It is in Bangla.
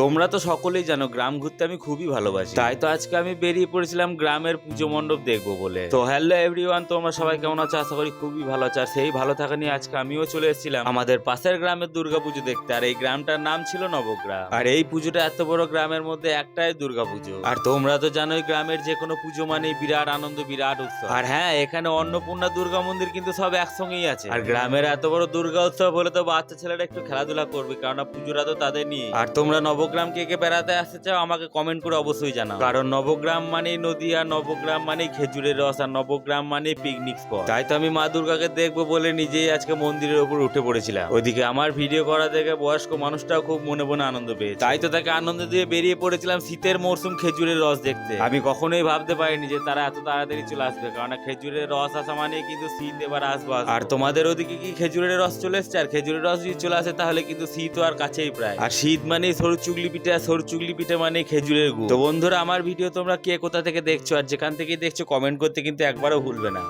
তোমরা তো সকলেই জানো, গ্রাম ঘুরতে আমি খুবই ভালোবাসি। তাই তো আজকে আমি বেরিয়ে পড়েছিলাম গ্রামের পুজো মণ্ডপ দেখব বলে। তো হ্যালো এভরিওয়ান তোমরা সবাই কেমন আছো? আশা করি খুবই ভালো আছো। আর সেই ভালো থাকা নিয়ে আজকে আমিও চলে এসেছিলাম আমাদের পাশের গ্রামের দুর্গা পুজো দেখতে। আর এই গ্রামটার নাম ছিল নবগ্রাম। আর এই পুজোটা এত বড় গ্রামের মধ্যে একটাই দুর্গা পুজো আর তোমরা তো জানোই গ্রামের যে কোনো পুজো মানেই বিরাট আনন্দ, বিরাট উৎসব। আর হ্যাঁ এখানে অন্নপূর্ণা দুর্গা মন্দির কিন্তু সব একসঙ্গেই আছে। আর গ্রামের এত বড় দুর্গা উৎসব হলে তো বাচ্চা ছেলেরা একটু খেলাধুলা করবে কারণ পুজোটা তো তাদের নিয়ে আর তোমরা নবগ্রাম কে কে বেড়াতে আসতে চাও, আমাকে কমেন্ট করে অবশ্যই জানাও। কারণ নবগ্রাম মানে নদী নবগ্রাম মানে খেজুরের রস, আর নবগ্রাম মানে পিকনিক স্পট তাই তো আমি মা দুর্গাকে দেখব বলে নিজেই আজকে মন্দিরের উপর উঠে পড়েছিলাম। ওইদিকে আমার ভিডিও করা দেখে বয়স্ক মানুষটাও খুব মনে মনে আনন্দ পেয়েছে। তাই তো তাকে আনন্দ দিয়ে বেরিয়ে পড়েছিলাম শীতের মরশুম খেজুরের রস দেখতে। আমি কখনোই ভাবতে পারিনি যে তারা এত তাড়াতাড়ি চলে আসবে কারণ খেজুরের রস আসা মানে কিন্তু শীত এবার আসবে। আর তোমাদের ওদিকে কি খেজুরের রস চলে এসছে? আর খেজুরের রস যদি চলে আসে, তাহলে কিন্তু শীত আর কাছেই প্রায়। আর শীত মানে সরু চুগলি পিঠা সরু চুগলি পিঠে মানে খেজুরের গুড়। তো বন্ধুরা, আমার ভিডিও তোমরা কে কোথা থেকে দেখছ আর যেখান থেকে দেখছ কমেন্ট করতে কিন্তু একবারও ভুলবে না।